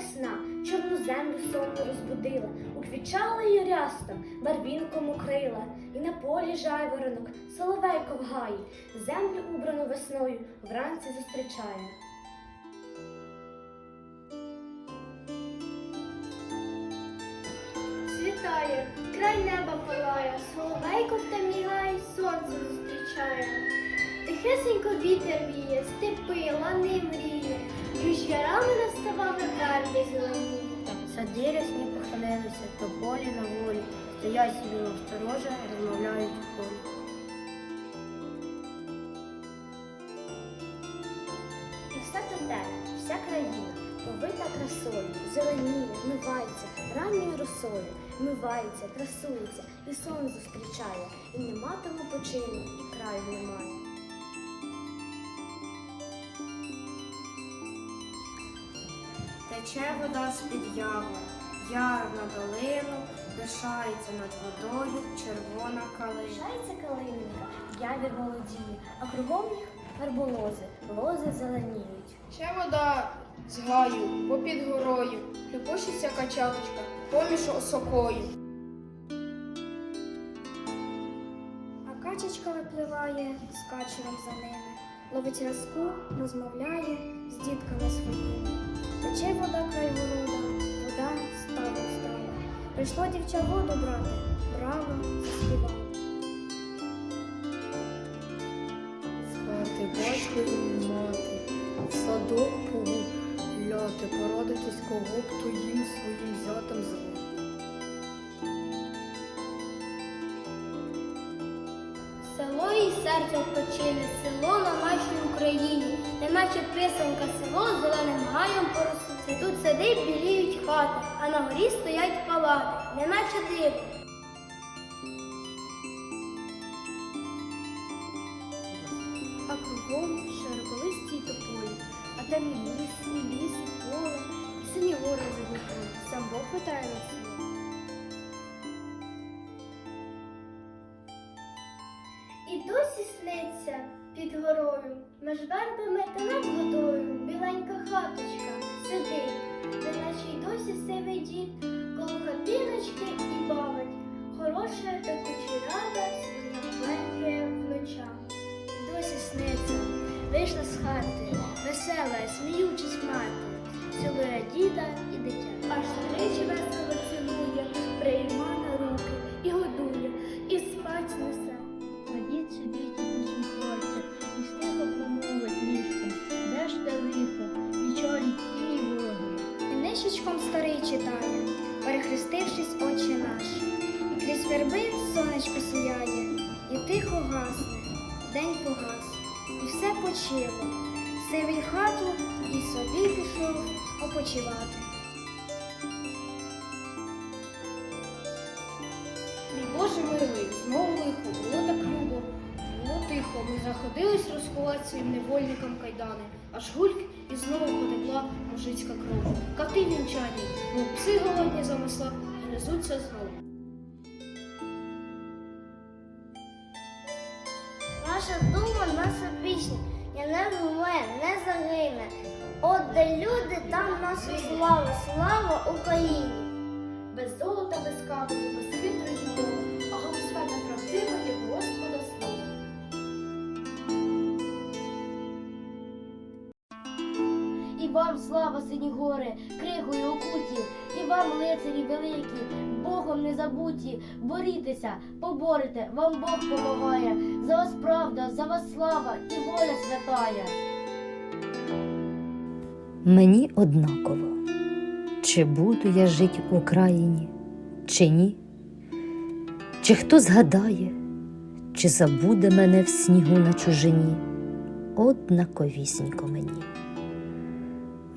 весна чорну землю сонно розбудила, уквічала її рястом, барвінком укрила, і на полі жайворонок, соловейко в гаї, землю убрану весною вранці зустрічає. Світає, край неба палає, соловейко в темній сонце зустрічає. Тихесенько вітер віє, степи, лани мріє, між ярами наставали верби зелені. Сади рясні похилилися, то полі на волі, стоять собі насторожа, розмовляють в полі. І все те, вся країна, повита красою, зеленіє, вмивається, ранньою росою, вмивається, красується, і сон зустрічає, і нема тому почину, і краю немає. Тече вода з-під яву, яр на долину, лишається над водою червона калина. Лишається калинка, явір володіє, а кругом їх верболози, лози зеленіють. Ще вода з гаю, попід горою, Хлюпочеться качаточка, поміж осокою. А качечка випливає з качером за ними, ловить разку, розмовляє з дітками своїми. Тече вода край города, вода стала стала. Прийшло дівча воду брати, браво, заспівала. Спати батько і мати, в садок погуляти, порадитись кого б то їм своїм зятем звати. Село і серце відпочине, село на нашій Україні, неначе писанка село зеленим гаєм поросло. Тут сидить, біліють хати, а на горі стоять палати, неначе диво. А кругом широколисті тополі, а там і ліс, і ліс, і поле, і сині гори за. Сам Бог питає на село. І досі сниться під горою, меж вербами та над водою, біленька хаточка сидить, неначе й досі сивий дід, коло хатиночки і бавить, хороша та своє маленьке внуча. Досі сниться, вийшла з хати, весела, сміючись мати, цілує діда і дитя. Аж тричі весело Нишечком старий читає, перехрестившись очі наші. І крізь верби сонечко сіяє, і тихо гасне, день погас, і все почило. Сивий хату і собі пішов опочивати. Боже милий, знову лихо, було так любо. Ми заходились розховати своїм невольникам кайдани, аж гульк і знову потекла мужицька кров. Кати вінчані, мов пси голодні замисла, гризуться знову. Наша дума, наша пісня, і не вмре, не загине. От де люди, там наша слава, слава Україні. Без золота, без каменю, без вам слава, сині гори, кригою окуті, і вам, лицарі великі, Богом не забуті, борітеся, поборете, вам Бог помагає, за вас правда, за вас слава і воля святая. Мені однаково, чи буду я жити в Україні, чи ні, чи хто згадає, чи забуде мене в снігу на чужині, однаковісінько мені.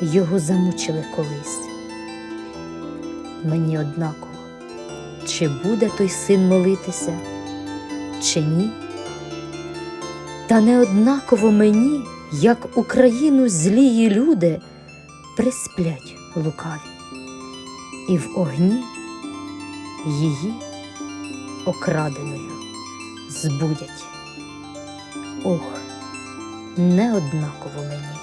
його замучили колись. мені однаково, чи буде той син молитися, чи ні. Та не однаково мені, як Україну злії люди присплять лукаві, і в огні її окраденою збудять. Ох, не однаково мені.